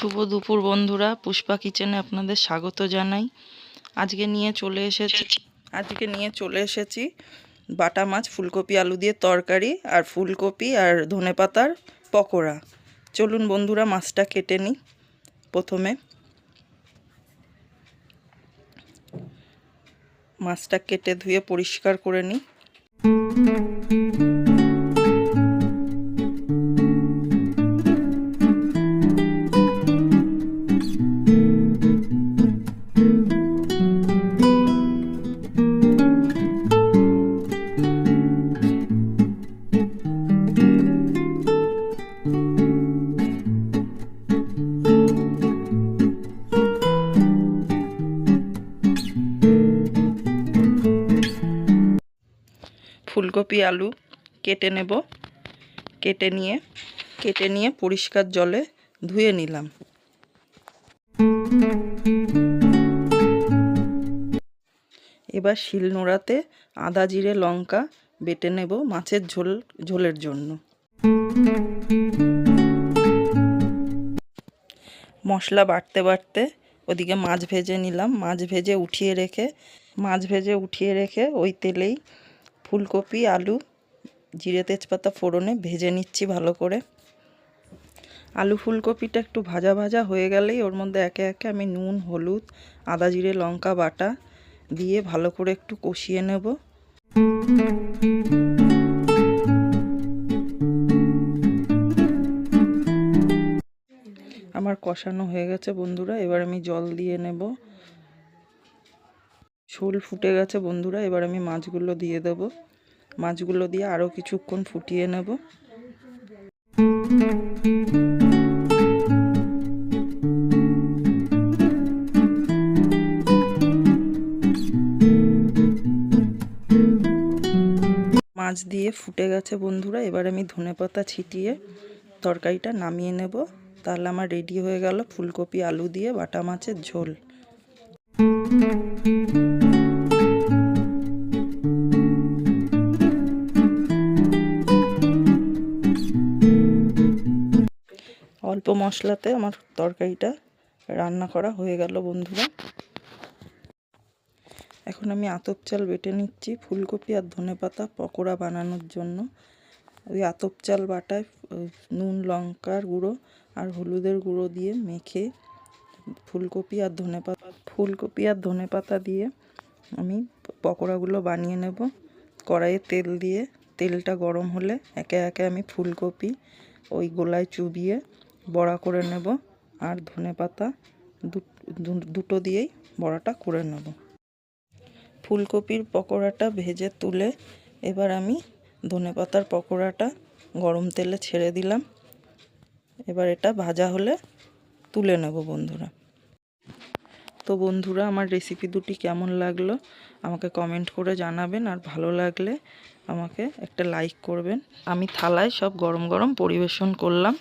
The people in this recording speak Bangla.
শুভ দুপুর বন্ধুরা। পুষ্পা কিচেনে আপনাদের স্বাগত জানাই। আজকে নিয়ে চলে এসেছি আজকে নিয়ে চলে এসেছি বাটা মাছ, ফুলকপি, আলু দিয়ে তরকারি আর ফুলকপি আর ধনেপাতার পকোড়া। চলুন বন্ধুরা, মাছটা কেটে নিই প্রথমে। মাছটা কেটে ধুয়ে পরিষ্কার করে নিই। ফুলকপি আলু কেটে নেব। কেটে নিয়ে কেটে নিয়ে পরিষ্কার জলে ধুয়ে নিলাম। এবার শিলনোড়াতে আদা, জিরে, লঙ্কা বেটে নেব মাছের ঝোল, ঝোলের জন্য। মশলা বাটতে বাটতে ওদিকে মাছ ভেজে নিলাম। মাছ ভেজে উঠিয়ে রেখে, মাছ ভেজে উঠিয়ে রেখে ওই তেলেই ফুলকপি, আলু, জিরে তেজপাতা ফোড়নে ভেজে নিচ্ছি ভালো করে। আলু ফুলকপিটা একটু ভাজা ভাজা হয়ে গেলেই ওর মধ্যে একে একে আমি নুন, হলুদ, আদা, জিরে, লঙ্কা বাটা দিয়ে ভালো করে একটু কষিয়ে নেব। আমার কষানো হয়ে গেছে বন্ধুরা, এবার আমি জল দিয়ে নেব। ঝোল ফুটে গেছে বন্ধুরা, এবার আমি মাছগুলো দিয়ে দেব। মাছগুলো দিয়ে আরও কিছুক্ষণ ফুটিয়ে নেব। মাছ দিয়ে ফুটে গেছে বন্ধুরা, এবার আমি ধনেপাতা ছিটিয়ে তরকারিটা নামিয়ে নেব। তাহলে আমার রেডি হয়ে গেল ফুলকপি, আলু দিয়ে, বাটা মাছের ঝোল। অল্প মশলাতে আমার তরকারিটা রান্না করা হয়ে গেল বন্ধুরা। এখন আমি আতপ চাল বেটে নিচ্ছি ফুলকপি আর ধনেপাতা পকোড়া বানানোর জন্য। ওই আতপ চাল বাটায় নুন, লঙ্কার গুঁড়ো আর হলুদের গুঁড়ো দিয়ে মেখে ফুলকপি আর ধনেপাতা ফুলকপি আর ধনেপাতা দিয়ে আমি পকোড়াগুলো বানিয়ে নেব। কড়াইয়ে তেল দিয়ে, তেলটা গরম হলে একে একে আমি ফুলকপি, ওই গোলায় চুবিয়ে বড়া করে নেব আর ধনেপাতা দুটো দিয়েই বড়াটা করে নেব। ফুলকপির পকোড়াটা ভেজে তুলে এবার আমি ধনেপাতার পকোড়াটা গরম তেলে ছেড়ে দিলাম। এবার এটা ভাজা হলে তুলে নেব বন্ধুরা। তো বন্ধুরা, আমার রেসিপি দুটি কেমন লাগল আমাকে কমেন্ট করে জানাবেন আর ভালো লাগলে আমাকে একটা লাইক করবেন। আমি থালায় সব গরম গরম পরিবেশন করলাম।